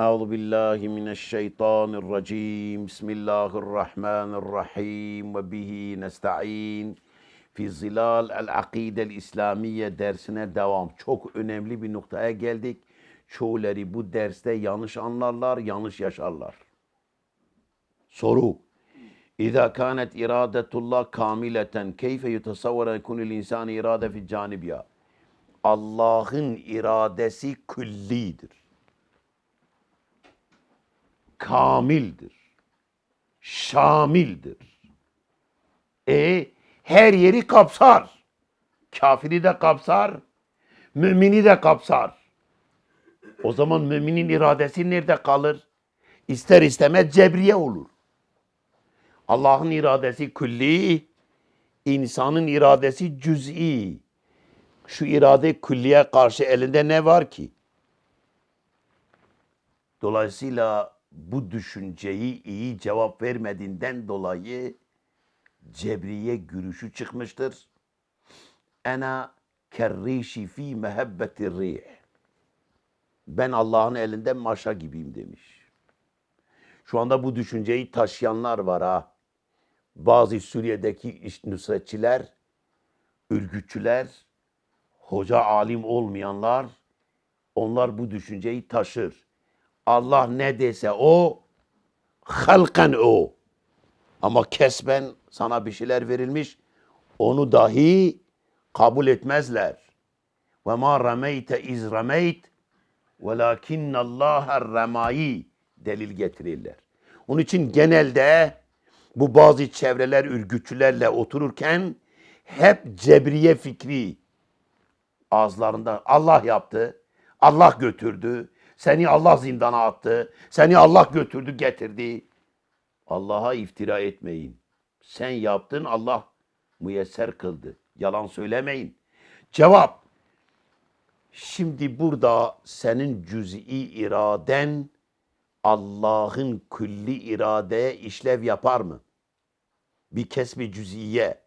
أعوذ بالله من الشيطان الرجيم بسم الله الرحمن الرحيم وبه نستعين في zilal el akide İslamiye dersine devam. Çok önemli bir noktaya geldik. Çoğuları bu derste yanlış anlarlar, yanlış yaşarlar. Soru. İza kanet iradetullah kamileten keyfe yutasavvara yekunul insan irade fi canibiya. Allah'ın iradesi küllidir. Kamildir. Şamildir. E her yeri kapsar. Kafiri de kapsar, mümini de kapsar. O zaman müminin iradesi nerede kalır? İster istemez cebriye olur. Allah'ın iradesi külli, insanın iradesi cüz'i. Şu irade külliye karşı elinde ne var ki? Dolayısıyla bu düşünceyi iyi cevap vermediğinden dolayı cebriye gürüşü çıkmıştır. Ena kerrişi fi mehabbeti rih. Ben Allah'ın elinde maşa gibiyim demiş. Şu anda bu düşünceyi taşıyanlar var ha. Bazı Suriye'deki nusretçiler, ürgütçüler, hoca alim olmayanlar, onlar bu düşünceyi taşır. Allah ne dese o, halkan o. Ama kesben sana bir şeyler verilmiş, onu dahi kabul etmezler. Ve ma rameyte iz rameyt velakinne Allah remayi delil getirirler. Onun için genelde bu bazı çevreler ürgütçülerle otururken hep cebriye fikri ağızlarında Allah yaptı, Allah götürdü, seni Allah zindana attı, seni Allah götürdü getirdi. Allah'a iftira etmeyin. Sen yaptın Allah müyesser kıldı. Yalan söylemeyin. Cevap. Şimdi burada senin cüz'i iraden Allah'ın külli iradeye işlev yapar mı? Bir kesbi cüz'iye,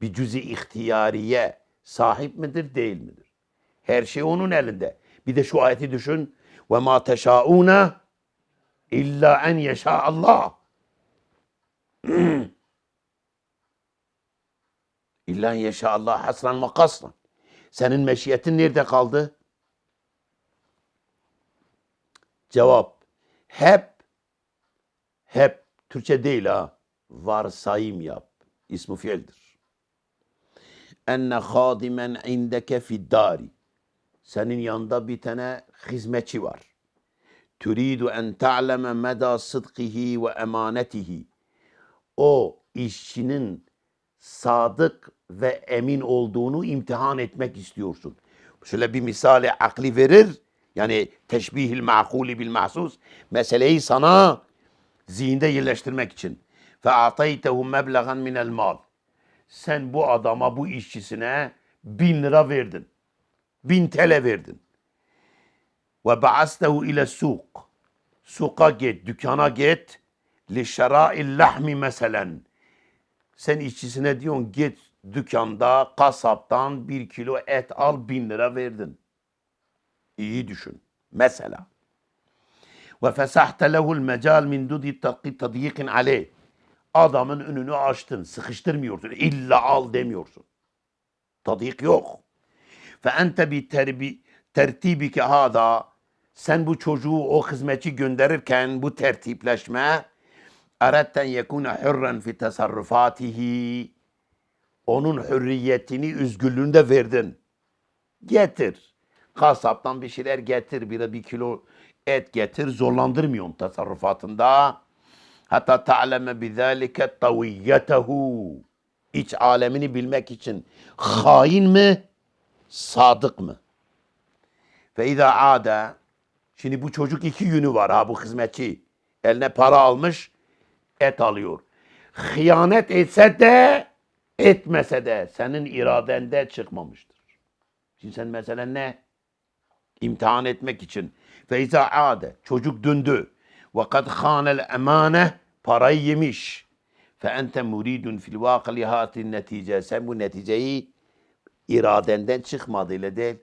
bir cüz'i ihtiyariye sahip midir değil midir? Her şey onun elinde. Bir de şu ayeti düşün. Ve ma teşauna illa en yeşa Allah. İlla en yeşa Allah hasran ve kasran. Senin meşiyetin nerede kaldı? Cevap. Hep hep Türkçe değil ha. Varsayım yap. İsmi fiildir. Enne hadimen indeke fiddari. Senin yanında bir tane hizmetçi var. Turidu en ta'leme meda sıdkihi ve emanetihi. O işçinin sadık ve emin olduğunu imtihan etmek istiyorsun. Şöyle bir misali akli verir. Yani teşbihil ma'kuli bil mahsus. Meseleyi sana zihinde yerleştirmek için. Fe ataytehu meblagan minel mal. Sen bu adama, bu işçisine bin lira verdin. Bin TL verdin. Ve ba'astehu ile suk. Suka git, dükkana git. Li şera'il lahmi meselen. Sen işçisine diyorsun git dükkanda kasaptan bir kilo et al bin lira verdin. İyi düşün. Mesela. Ve fesahte lehul mecal min dudi tadyikin aleyh. Adamın önünü açtın, sıkıştırmıyorsun. İlla al demiyorsun. Tadyik yok. Fe ente bi terbi tertibike hada sen bu çocuğu o hizmetçi gönderirken bu tertipleşme eretten yekune hürren fi tasarrufatihi onun hürriyetini, özgürlüğünü verdin. Getir. Kasaptan bir şeyler getir. Bir de bir kilo et getir. Zorlandırmıyorsun tasarrufatında. Hatta ta'leme bizalike taviyyetehu. İç alemini bilmek için hain mi, sadık mı? Ve izâ âde Şimdi bu çocuk iki yönü var ha bu hizmetçi. Eline para almış, et alıyor. Hıyanet etse de etmese de senin iradende çıkmamıştır. Şimdi sen mesela ne? İmtihan etmek için. Ve izâ âde çocuk döndü. Ve kad khânel emâne parayı yemiş. Fe ente muridun fil vâkı lihatin netice. Sen bu neticeyi iradenden çıkmadığıyla değil.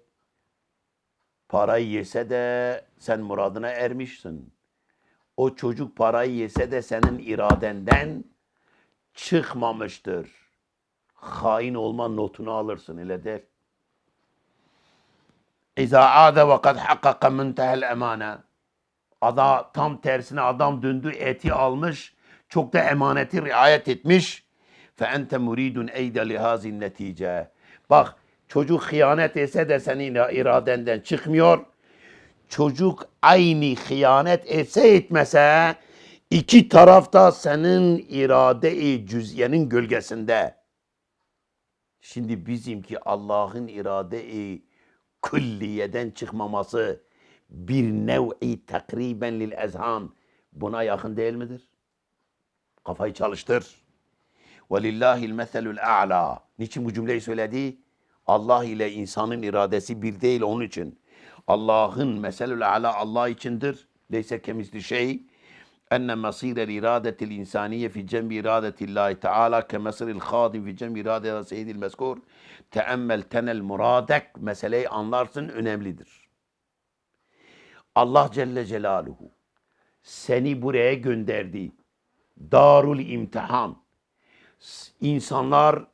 Parayı yese de sen muradına ermişsin. O çocuk parayı yese de senin iradenden çıkmamıştır. Hain olma notunu alırsın öyle der. İza ade ve kad hakkaka müntehel emane. Ada tam tersine adam döndü eti almış. Çok da emaneti riayet etmiş. Fe ente muridun eyde lihazin netice. Bak çocuk hıyanet etse de senin iradenden çıkmıyor. Çocuk aynı hıyanet etse etmese iki tarafta senin irade-i cüzyenin gölgesinde. Şimdi bizimki Allah'ın irade-i külliyeden çıkmaması bir nev'i takriben lil ezhan buna yakın değil midir? Kafayı çalıştır. Velillahil meselul a'la. Niçin bu cümleyi söyledi? Allah ile insanın iradesi bir değil onun için. Allah'ın meselul a'la Allah içindir. Leyse kemisli şey. Enne masirel iradetil insaniye fi cembi iradetillahi teala ke mesiril hadim fi cembi iradeti seyyidil meskur. Teemmel tenel muradek meseleyi anlarsın önemlidir. Allah Celle Celaluhu seni buraya gönderdi. Darul imtihan. İnsanlar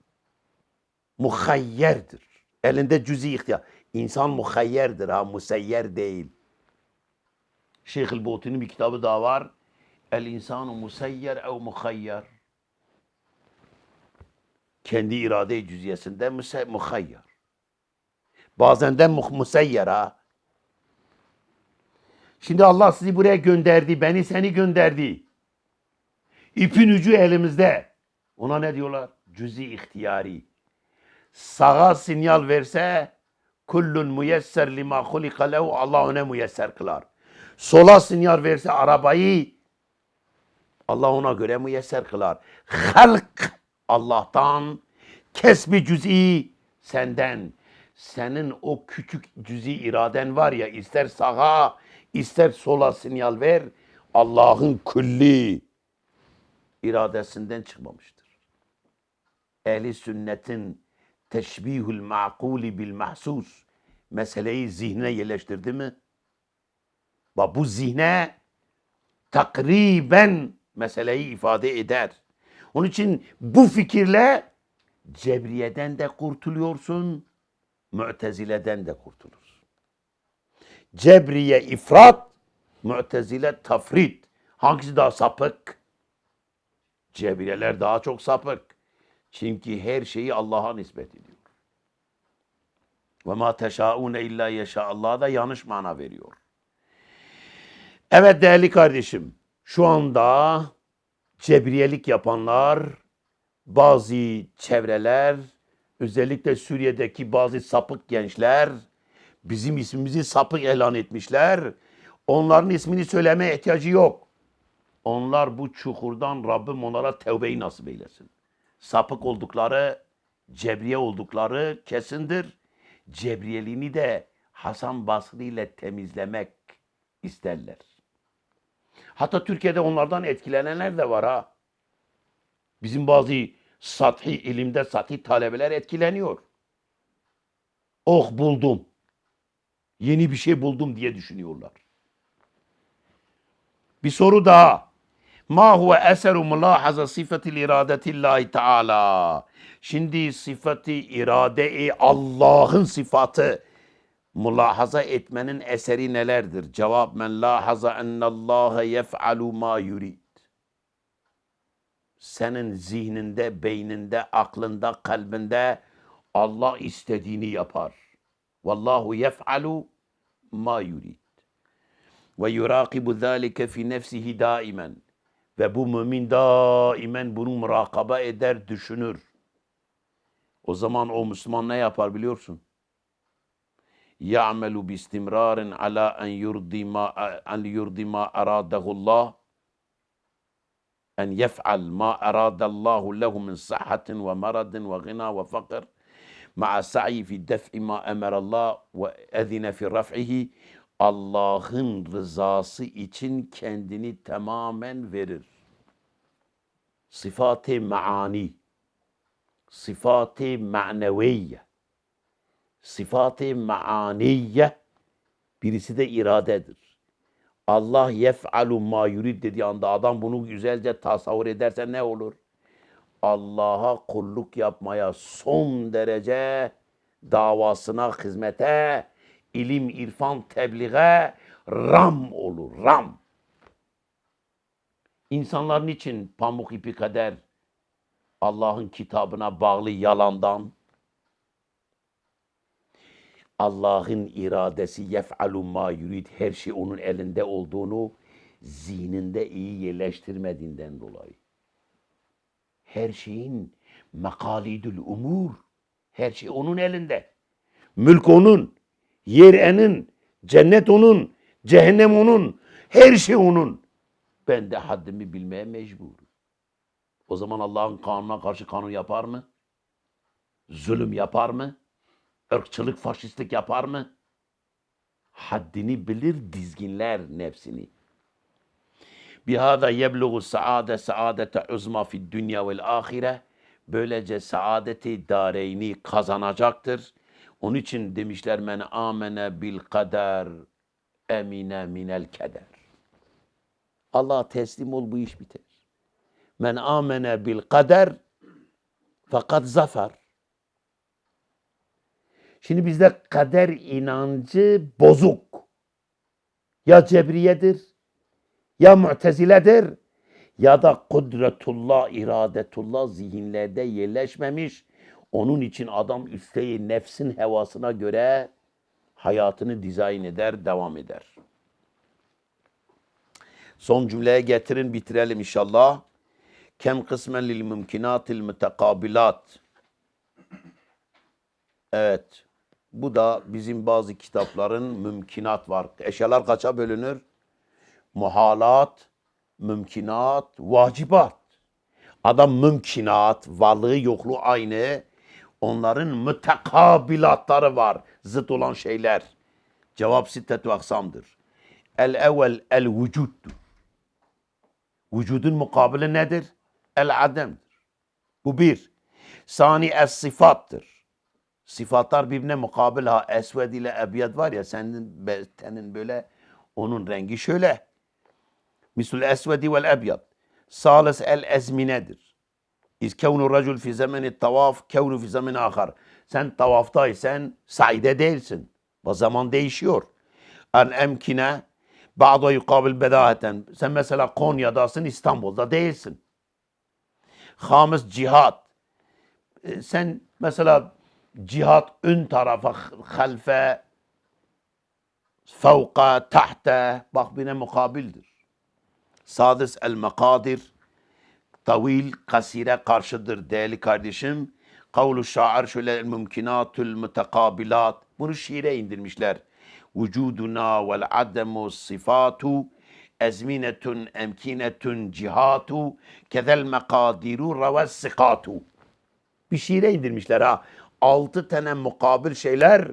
muhayyerdir. Elinde cüzi ihtiyar. İnsan muhayyerdir ha, musayyer değil. Şeyh-i Buti'nin bir kitabı daha var. El insanu musayyer ev muhayyer. Kendi irade cüziyesinde muhayyer. Bazen de musayyer ha. Şimdi Allah sizi buraya gönderdi, beni seni gönderdi. İpin ucu elimizde. Ona ne diyorlar? Cüzi ihtiyari. Sağa sinyal verse kullun müyesser lima hulika lehu Allah ona müyesser kılar. Sola sinyal verse arabayı Allah ona göre müyesser kılar. Halk Allah'tan, kesbi cüz'i senden. Senin o küçük cüz'i iraden var ya ister sağa ister sola sinyal ver Allah'ın külli iradesinden çıkmamıştır. Ehli sünnetin teşbihül ma'kuli bil mahsus meseleyi zihne yerleştirdi mi? Bak bu zihne takriben meseleyi ifade eder. Onun için bu fikirle Cebriye'den de kurtuluyorsun, Mu'tezile'den de kurtulursun. Cebriye ifrat, Mu'tezile tafrit. Hangisi daha sapık? Cebriyeler daha çok sapık. Çünkü her şeyi Allah'a nispet ediyor. Ve ma teşaune illa yeşa Allah da yanlış mana veriyor. Evet değerli kardeşim, şu anda cebriyelik yapanlar, bazı çevreler, özellikle Suriye'deki bazı sapık gençler, bizim ismimizi sapık ilan etmişler. Onların ismini söylemeye ihtiyacı yok. Onlar bu çukurdan Rabbim onlara tevbeyi nasip eylesin. Sapık oldukları, cebriye oldukları kesindir. Cebriyeliğini de Hasan Basri ile temizlemek isterler. Hatta Türkiye'de onlardan etkilenenler de var ha. Bizim bazı sathi ilimde sathi talebeler etkileniyor. Oh buldum. Yeni bir şey buldum diye düşünüyorlar. Bir soru daha. Ma huve eseru mülahaza sıfatil iradetillahi teala. Şimdi sıfatı irade-i Allah'ın sıfatı mülahaza etmenin eseri nelerdir? Cevap men lahaza ennallâhe yef'alu ma yurid. Senin zihninde, beyninde, aklında, kalbinde Allah istediğini yapar. Vallahu yef'alu ma yurid. Ve yurakibu zâlike fi nefsihi daimen. Ve bu mümin daimen bunu murakaba eder, düşünür. O zaman o Müslüman ne yapar biliyorsun? Ya'melu bi istimrarin ala en yurdi ma en yurdi ma aradahullah en yef'al ma aradallahu lehu min sıhhatin ve maradin ve gina ve fakir ma'a sa'i fi def'i ma Allah'ın rızası için kendini tamamen verir. Sıfat-ı maani, sıfat-ı maneviye, sıfat-ı maaniye birisi de iradedir. Allah yef'alu ma yurid dediği anda adam bunu güzelce tasavvur ederse ne olur? Allah'a kulluk yapmaya son derece davasına, hizmete, ilim, irfan, tebliğe ram olur, ram. İnsanlar niçin pamuk ipi kadar Allah'ın kitabına bağlı yalandan, Allah'ın iradesi yef'alu ma yurid her şey onun elinde olduğunu zihninde iyi yerleştirmediğinden dolayı. Her şeyin mekalidül umur, her şey onun elinde. Mülk onun, yer enin, cennet onun, cehennem onun, her şey onun. Ben de haddimi bilmeye mecburum. O zaman Allah'ın kanuna karşı kanun yapar mı? Zulüm yapar mı? ırkçılık, faşistlik yapar mı? Haddini bilir, dizginler nefsini. Bihada yebluğu saade saadete uzma fi dünya vel ahire. Böylece saadeti dareyni kazanacaktır. Onun için demişler men amene bil kader emine minel keder. Allah teslim ol bu iş biter. Men amene bil kader fakat zafer. Şimdi bizde kader inancı bozuk. Ya cebriyedir, ya muteziledir, ya da kudretullah, iradetullah zihinlerde yerleşmemiş. Onun için adam isteği nefsin hevasına göre hayatını dizayn eder, devam eder. Son cümleye getirin, bitirelim inşallah. Kem kısmen lil mümkinatil mütekabilat. Evet. Bu da bizim bazı kitapların mümkinat var. Eşyalar kaça bölünür? Muhalat, mümkinat, vacibat. Adam mümkinat, varlığı yokluğu aynı. Onların mütekabilatları var. Zıt olan şeyler. Cevap sittetü aksamdır. El evvel el vücuttur. Vücudun mukabili nedir? El ademdir. Bu bir. Sani es sıfattır. Sıfatlar birbirine mukabil ha. Esved ile ebiyad var ya senin tenin böyle onun rengi şöyle. Misul esvedi vel ebyad. Salis el ezminedir. İz kevnu racul fi zemeni tavaf, kevnu fi zemeni ahar. Sen tavaftaysan saide değilsin. Bu zaman değişiyor. En emkine ba'da yukabil bedaheten. Sen mesela Konya'dasın, İstanbul'da değilsin. Hamis cihat. E, Sen mesela cihat ön tarafa, halfe, fevka, tahte. Bak bine mukabildir. Sadis el mekadir. Tavil, kasire karşıdır değerli kardeşim. Kavlu şair şöyle el mümkinatül mütekabilat. Bunu şiire indirmişler. Vücuduna vel ademu sifatu ezminetun emkinetun cihatu kezel mekadiru reves sikatu. Bir şiire indirmişler ha. Altı tane mukabil şeyler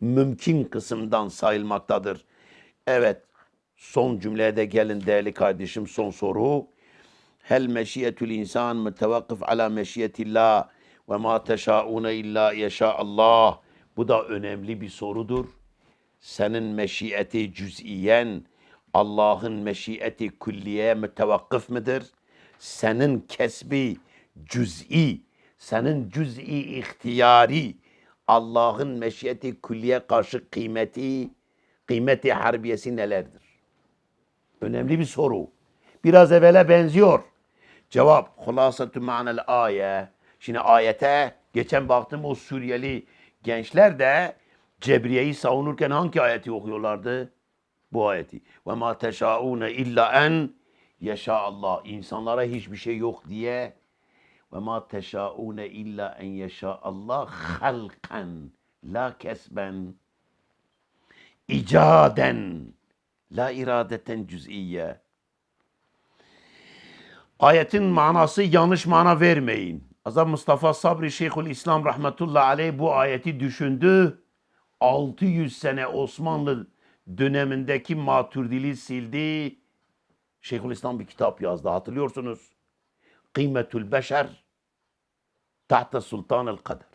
mümkün kısımdan sayılmaktadır. Evet, son cümleye de gelin değerli kardeşim son soru. Hel meşiyetül insan mütevakkıf ala meşiyetillah ve ma teşaune illa yeşa Allah. Bu da önemli bir sorudur. Senin meşiyeti cüz'iyen Allah'ın meşiyeti külliye mütevakkıf mıdır? Senin kesbi cüz'i, senin cüz'i ihtiyari Allah'ın meşiyeti külliye karşı kıymeti, kıymeti harbiyesi nelerdir? Önemli bir soru. Biraz evvele benziyor. Cevap, hulasatü manel aye. Şimdi ayete, geçen baktım o Suriyeli gençler de Cebriye'yi savunurken hangi ayeti okuyorlardı? Bu ayeti. Ve ma teşaune illa en yaşa Allah. İnsanlara hiçbir şey yok diye ve ma teşaune illa en yaşa Allah halkan la kesben icaden la iradeten cüz'iyye. Ayetin manası yanlış mana vermeyin. Azam Mustafa Sabri Şeyhül İslam rahmetullah aleyh bu ayeti düşündü. 600 sene Osmanlı dönemindeki maturdili sildi. Şeyhülislam bir kitap yazdı hatırlıyorsunuz. Kıymetül Beşer Tahta Sultanel Kader.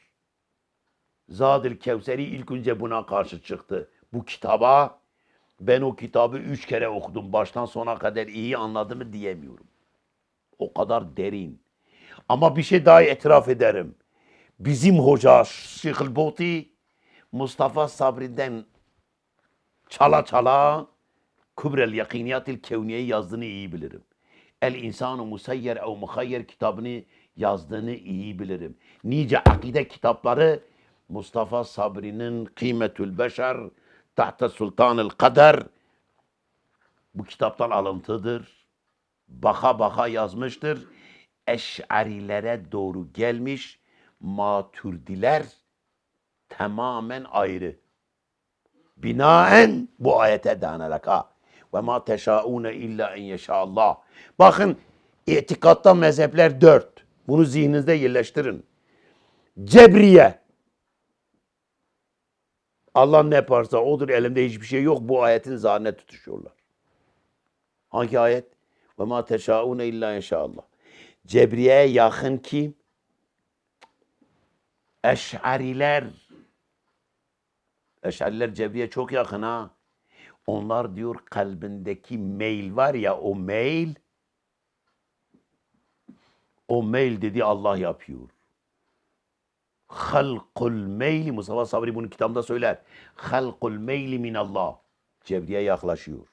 Zadil Kevseri ilk önce buna karşı çıktı. Bu kitaba Ben o kitabı üç kere okudum. Baştan sona kadar iyi anladığımı diyemiyorum. O kadar derin. Ama bir şey daha itiraf ederim. Bizim hoca Şeyh Boti Mustafa Sabri'den çala çala Kübrel Yakiniyatil Kevniye'yi yazdığını iyi bilirim. El İnsanu Musayyer ev Muhayyer kitabını yazdığını iyi bilirim. Nice akide kitapları Mustafa Sabri'nin Kıymetül Beşer Tahta Sultanül Kader bu kitaptan alıntıdır. Baka baka yazmıştır. Eş'arilere doğru gelmiş. Maturdiler tamamen ayrı. Binaen bu ayete dayanarak ha. Ve ma teşaune illa en yeşallah. Bakın itikatta mezhepler dört. Bunu zihninizde yerleştirin. Cebriye. Allah ne yaparsa odur elimde hiçbir şey yok. Bu ayetin zahane tutuşuyorlar. Hangi ayet? Ve ma teşaune illa inşallah. Cebriye'ye yakın kim? Eş'ariler. Eş'ariler Cebriye çok yakın ha. Onlar diyor kalbindeki meyil var ya o meyil o meyil dedi Allah yapıyor. Halkul meyli Mustafa Sabri bunu kitabında söyler. Halkul meyli minallah. Cebriye yaklaşıyor.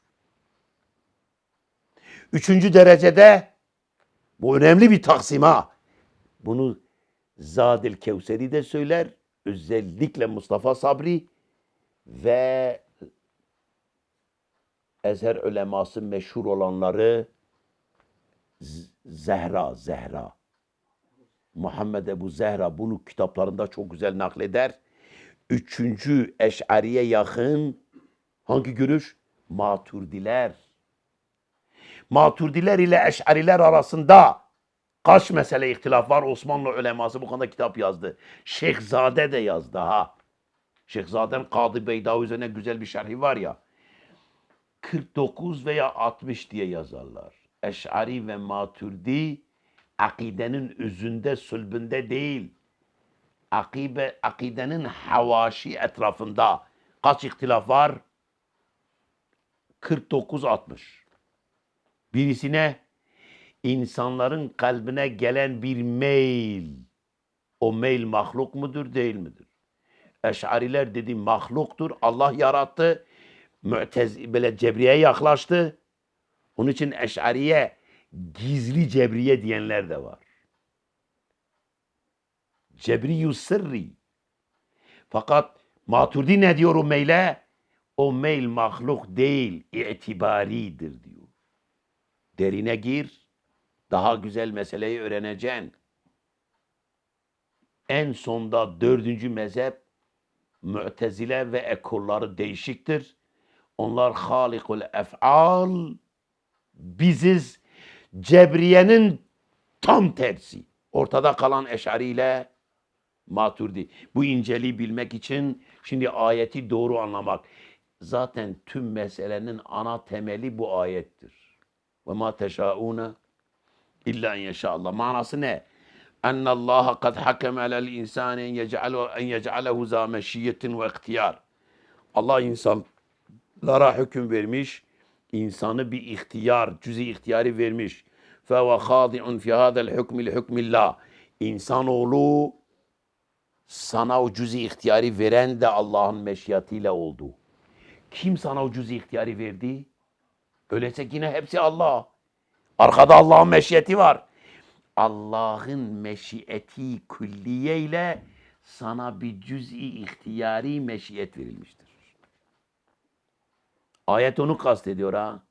Üçüncü derecede bu önemli bir taksima. Bunu Zadil Kevseri de söyler. Özellikle Mustafa Sabri ve Ezher uleması meşhur olanları Zehra, Zehra. Muhammed Ebu Zehra bunu kitaplarında çok güzel nakleder. Üçüncü Eş'ariye yakın hangi görüş? Maturdiler. Maturdiler ile Eş'ariler arasında kaç mesele ihtilaf var? Osmanlı uleması bu konuda kitap yazdı. Şeyhzade de yazdı ha. Şeyhzade'nin Kadı Beydavi üzerine güzel bir şerhi var ya. 49 veya 60 diye yazarlar. Eş'ari ve Maturdi akidenin özünde, sülbünde değil. Akibe, akidenin havaşi etrafında kaç ihtilaf var? 49-60. Birisine insanların kalbine gelen bir meyil. O meyil mahluk mudur, değil midir? Eş'ariler dedi mahluktur. Allah yarattı. Mü'tez böyle Cebriye yaklaştı. Onun için Eş'ariye gizli Cebriye diyenler de var. Cebriyü sırri. Fakat Maturdi ne diyor o meyle? O meyl mahluk değil, itibaridir diyor. Derine gir, daha güzel meseleyi öğreneceksin. En sonda dördüncü mezhep Mu'tezile ve ekolları değişiktir. Onlar halikul ef'al, biziz Cebriye'nin tam tersi. Ortada kalan Eş'ari ile Maturdi. Bu inceliği bilmek için şimdi ayeti doğru anlamak. Zaten tüm meselenin ana temeli bu ayettir. Ve ma teşaune illa en yeşallah. Manası ne? En Allah kad hakeme alel insani en yec'alu en yec'alehu za meşiyetin ve ihtiyar. Allah insanlara hüküm vermiş. insanı bir ihtiyar, cüzi ihtiyarı vermiş. Fe ve hadi'un fi hadel hükmü li hükmillah. İnsanoğlu sana o cüzi ihtiyarı veren de Allah'ın meşiyetiyle oldu. Kim sana o cüzi ihtiyarı verdi? Öyleyse yine hepsi Allah. Arkada Allah'ın meşiyeti var. Allah'ın meşiyeti külliye ile sana bir cüz'i ihtiyari meşiyet verilmiştir. Ayet onu kastediyor ha.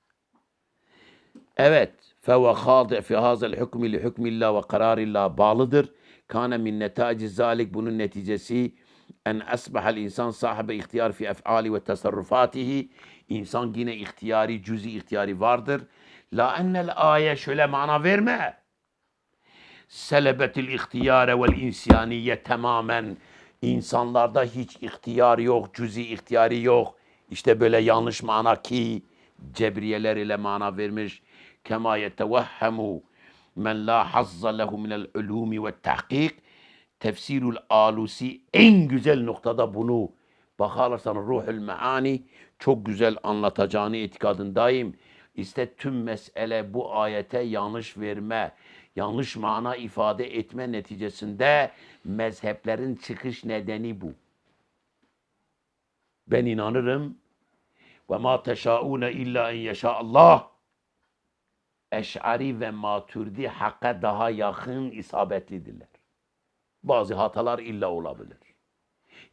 Evet. Feve hâdi fi hazel hükmü li hükmillah ve kararillah bağlıdır. Kâne min netaci zalik bunun neticesi en asbahal insan sahibi ihtiyar fi ef'ali ve tasarrufatihi. İnsan yine ihtiyari, cüzi ihtiyari vardır. La ennel ayet şöyle mana verme. Selebetil ihtiyare vel insaniye tamamen. İnsanlarda hiç ihtiyar yok, cüzi ihtiyari yok. İşte böyle yanlış mana ki cebriyeler ile mana vermiş. Kema yetevehhemu men la hazza lehu minel ulumi ve tahkik. Tefsirul Alusi en güzel noktada bunu bakarsan Ruhul Meani çok güzel anlatacağını itikadındayım. İşte tüm mesele bu ayete yanlış verme, yanlış mana ifade etme neticesinde mezheplerin çıkış nedeni bu. Ben inanırım ve ma teşaune illa en yeşa Allah. Eş'ari ve Maturidi hakka daha yakın isabetlidirler. Bazı hatalar illa olabilir.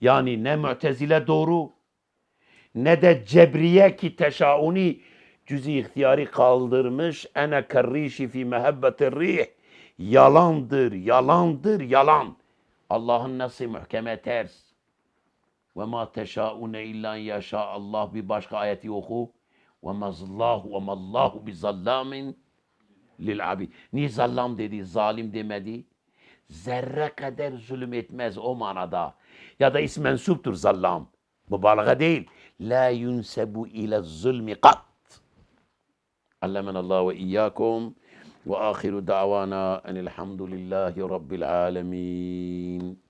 Yani ne Mu'tezile doğru ne de Cebriye ki teşauni cüz-i ihtiyari kaldırmış. Ene kerrişi fi mehebbetir rih. Yalandır, yalandır, yalan. Allah'ın nasıl muhkeme ters. Ve ma teşaune illa yaşa Allah bir başka ayeti oku. Ve mazallahu ve mallahu bi zallamin lil abid. Niye zallam dedi, zalim demedi? zerre kadar zulüm etmez o manada. Ya da ismen subtur zallam. Mübalağa değil. La yunsebu ile zulmi kat. Allahu ve iyyakum. Ve ahiru davana enilhamdülillahi rabbil alemin.